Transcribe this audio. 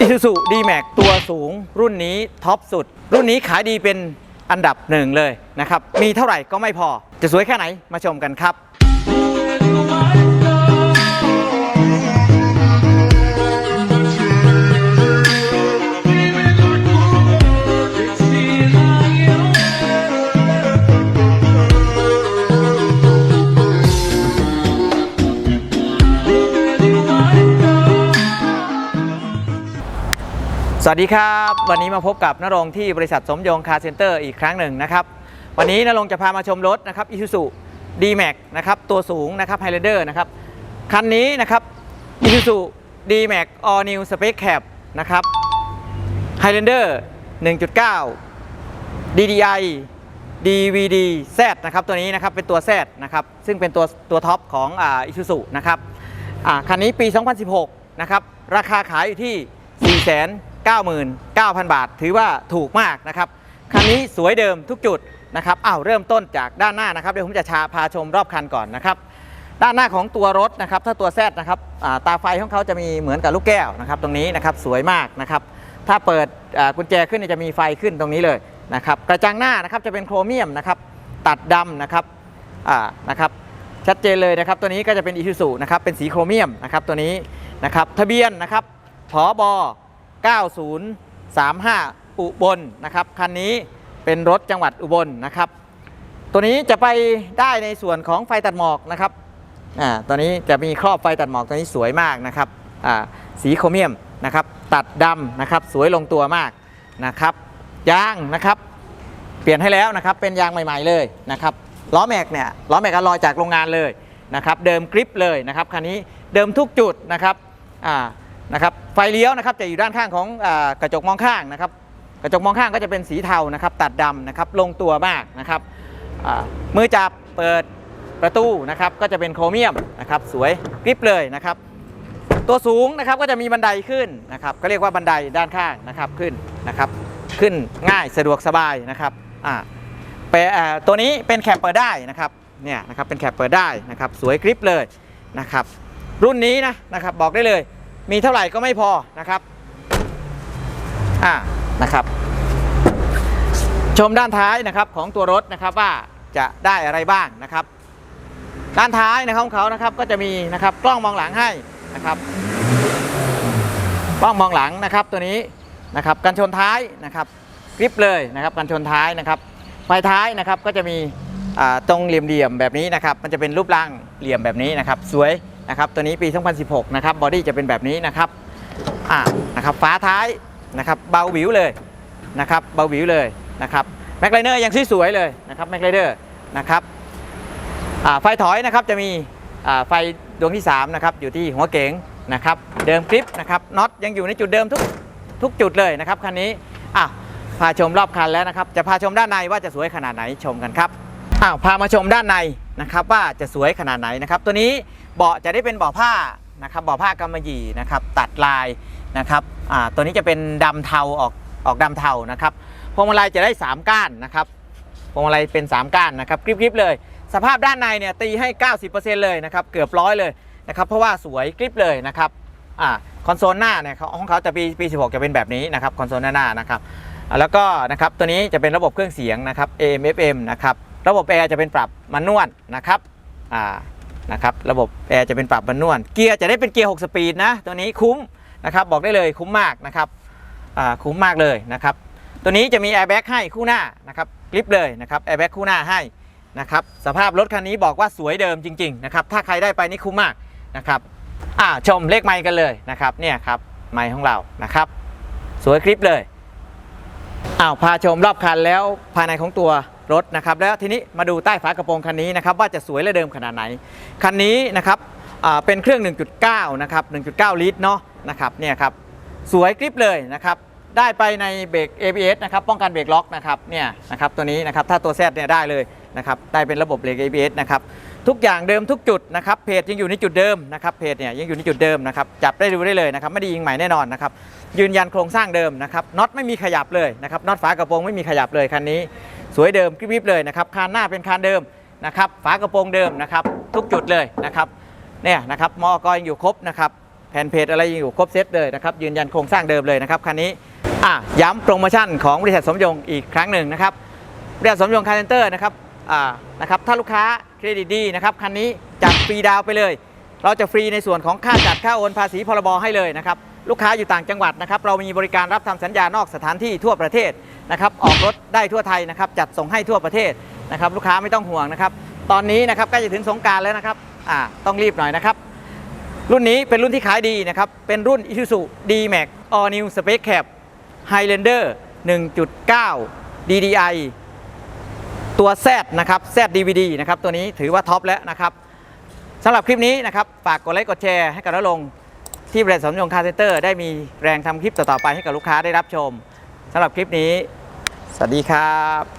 อีซูซูดีแม็กตัวสูงรุ่นนี้ท็อปสุด รุ่นนี้ขายดีเป็นอันดับหนึ่งเลยนะครับ มีเท่าไหร่ก็ไม่พอ จะสวยแค่ไหนมาชมกันครับ วัสดีครับ วันนี้มาพบกับนรงที่บริษัทสมยงคาร์เซ็นเตอร์อีกครั้งหนึ่งนะครับ วันนี้นรงจะพามาชมรถนะครับ Isuzu D-Max นะครับตัวสูงนะครับ Highlander นะครับ คันนี้นะครับ Isuzu D-Max All New Spec Cab นะครับ Highlander 1.9 DDI DVD Z นะครับตัวนี้นะครับเป็นตัว Z นะครับซึ่งเป็นตัวตัวท็อปของอ่า Isuzu นะครับอ่าคันนี้ปี 2016 นะครับ ราคาขายอยู่ที่ 99,000 บาท ถือว่าถูกมากนะครับคันนี้สวยเดิมทุกจุดนะครับอ้าวเริ่มต้นจากด้านหน้านะครับเดี๋ยวผมจะชาพาชมรอบคันก่อนนะครับด้านหน้าของตัวรถนะครับถ้าตัวแซดนะครับตาไฟของเขาจะมีเหมือนกับลูกแก้วนะครับตรงนี้นะครับสวยมากนะครับถ้าเปิดกุญแจขึ้นจะมีไฟขึ้นตรงนี้เลยนะครับกระจังหน้านะครับจะเป็นโครเมียมนะครับตัดดำนะครับนะครับชัดเจนเลยนะครับตัวนี้ก็จะเป็นอิ u ู u นะครับเป็นสีโครเมียมนะครับตัวนี้นะครับทะเบียนนะครับผบ 9035 อุบลนะครับคันนี้เป็นรถจังหวัดอุบลนะครับ ตัวนี้จะไปได้ในส่วนของไฟตัดหมอกนะครับอ่าตัวนี้จะมีครอบไฟตัดหมอกตัวนี้สวยมากนะครับอ่าสีโครเมียมนะครับตัดดำนะครับสวยลงตัวมากนะครับยางนะครับ เปลี่ยนให้แล้วนะครับเป็นยางใหม่ ๆเลยนะครับล้อแม็กเนี่ยล้อแม็กอลอยจากโรงงานเลยนะครับ เดิมกริปเลยนะครับคันนี้เดิมทุกจุดนะครับอ่า นะครับไฟเลี้ยวนะครับจะอยู่ด้านข้างของกระจกมองข้างนะครับ กระจกมองข้างก็จะเป็นสีเทานะครับ ตัดดำนะครับลงตัวมากนะครับมือจับเปิดประตูนะครับก็จะเป็นโครเมียมนะครับสวยกริปเลยนะครับ ตัวสูงนะครับก็จะมีบันไดขึ้นนะครับก็เรียกว่าบันไดด้านข้างนะครับขึ้นนะครับขึ้นง่ายสะดวกสบายนะครับอ่าปตัวนี้เป็นแคปเปิดได้นะครับเนี่ยนะครับเป็นแคปเปิดได้นะครับสวยกริปเลยนะครับรุ่นนี้นะนะครับบอกได้เลย มีเท่าไหร่ก็ไม่พอนะครับอ่านะครับ ชมด้านท้ายนะครับของตัวรถนะครับว่าจะได้อะไรบ้างนะครับ ด้านท้ายนะครับของเขานะครับก็จะมีนะครับกล้องมองหลังให้นะครับ กล้องมองหลังนะครับตัวนี้นะครับกันชนท้ายนะครับกริปเลยนะครับกันชนท้ายนะครับไฟท้ายนะครับก็จะมีอ่าตรงเหลี่ยมๆแบบนี้นะครับ มันจะเป็นรูปร่างเหลี่ยมแบบนี้นะครับ สวย นะครับตัวนี้ปี 2016 นะครับบอดี้จะเป็นแบบนี้นะครับอ่านะครับฝาท้ายนะครับเบาหวิวเลยนะครับเบาหวิวเลยนะครับแม็กไลเนอร์ยังสวยๆเลยนะครับแม็กไลเนอร์นะครับอ่าไฟถอยนะครับจะมีอ่าไฟดวงที่3นะครับอยู่ที่หัวเก๋งนะครับเดิมกริปนะครับน็อตยังอยู่ในจุดเดิมทุกทุกจุดเลยนะครับคันนี้อะพาชมรอบคันแล้วนะครับ จะพาชมด้านในว่าจะสวยขนาดไหนชมกันครับอ้าวพามาชมด้านในนะครับว่าจะสวยขนาดไหนนะครับ ตัวนี้ เบาะจะได้เป็นเบาะผ้านะครับเบาะผ้ากำมะหยี่นะครับตัดลายนะครับตัวนี้จะเป็นดำเทาออกออกดำเทานะครับพวงมาลัยจะได้ 3 ก้านนะครับพวงมาลัยเป็น 3 ก้านนะครับกริบๆเลย สภาพด้านในเนี่ยตีให้ 90%เลยนะครับเกือบร้อยเลยนะครับเพราะว่าสวยกริบเลยนะครับอคอนโซลหน้าเนี่ยเขาของเขาจะปีปี 16 จะเป็นแบบนี้นะครับคอนโซลหน้าหน้านะครับแล้วก็นะครับตัวนี้จะเป็นระบบเครื่องเสียงนะครับ AM FM นะครับระบบแอร์จะเป็นปรับมันนวลนะครับอ่า นะครับระบบแอร์จะเป็นปรับมันนวลเกียร์จะได้เป็นเกียร์ 6 สปีดนะตัวนี้คุ้มนะครับบอกได้เลยคุ้มมากนะครับอ่าคุ้มมากเลยนะครับตัวนี้จะมีแอร์แบ็กให้คู่หน้านะครับกริปเลยนะครับแอร์แบ็กคู่หน้าให้นะครับสภาพรถคันนี้บอกว่าสวยเดิมจริงๆนะครับถ้าใครได้ไปนี่คุ้มมากนะครับอ่าชมเลขไมค์กันเลยนะครับเนี่ยครับไมค์ของเรานะครับ สวยคลิปเลยอ้าวพาชมรอบคันแล้วภายในของตัว รถนะครับแล้วทีนี้มาดูใต้ฝากระโปรงคันนี้นะครับว่าจะสวยและเดิมขนาดไหน คันนี้นะครับเป็นเครื่อง 1.9 นะครับ 1.9 ลิตรเนาะนะครับเนี่ยครับสวยคลิปเลยนะครับได้ไปในเบรก ABS นะครับป้องกันเบรกล็อกนะครับเนี่ยนะครับตัวนี้นะครับถ้าตัว Z เนี่ยได้เลยนะครับได้เป็นระบบเบรก ABS นะครับทุกอย่างเดิมทุกจุดนะครับเพจยังอยู่ในจุดเดิมนะครับเพจเนี่ยยังอยู่ในจุดเดิมนะครับจับได้ดูได้เลยนะครับไม่ได้ยิงใหม่แน่นอนนะครับยืนยันโครงสร้างเดิมนะครับน็อตไม่มีขยับเลยนะครับน็อตฝากระโปรงไม่มีขยับเลยคันนี้ สวยเดิมกริบๆเลยนะครับคานหน้าเป็นคานเดิมนะครับฝากระโปรงเดิมนะครับทุกจุดเลยนะครับเนี่ยนะครับมอกยังอยู่ครบนะครับแผ่นเพจอะไรยังอยู่ครบเซตเลยนะครับยืนยันโครงสร้างเดิมเลยนะครับคันนี้อะย้ำโปรโมชั่นของบริษัทสมยงอีกครั้งหนึ่งนะครับบริษัทสมยงคาร์เซนเตอร์นะครับอ่านะครับถ้าลูกค้าเครดิตดีนะครับคันนี้จัดฟรีดาวไปเลย เราจะฟรีในส่วนของค่าจัดค่าโอนภาษีพรบให้เลยนะครับ ลูกค้าอยู่ต่างจังหวัดนะครับเรามีบริการรับทำสัญญานอกสถานที่ทั่วประเทศนะครับออกรถได้ทั่วไทยนะครับจัดส่งให้ทั่วประเทศนะครับลูกค้าไม่ต้องห่วงนะครับตอนนี้นะครับใกล้จะถึงสงการแล้วนะครับอ่าต้องรีบหน่อยนะครับรุ่นนี้เป็นรุ่นที่ขายดีนะครับเป็นรุ่น Isuzu D-Max All New Space Cab Highlander 1.9 DDI ตัว Z นะครับ Z DVD นะครับตัวนี้ถือว่าท็อปแล้วนะครับสำหรับคลิปนี้นะครับฝากกดไลค์กดแชร์ให้กับน้าลง ที่บริษัทสมยงคาเซนเตอร์ ได้มีแรงทำคลิปต่อๆไปให้กับลูกค้าได้รับชมสำหรับคลิปนี้ สวัสดีครับ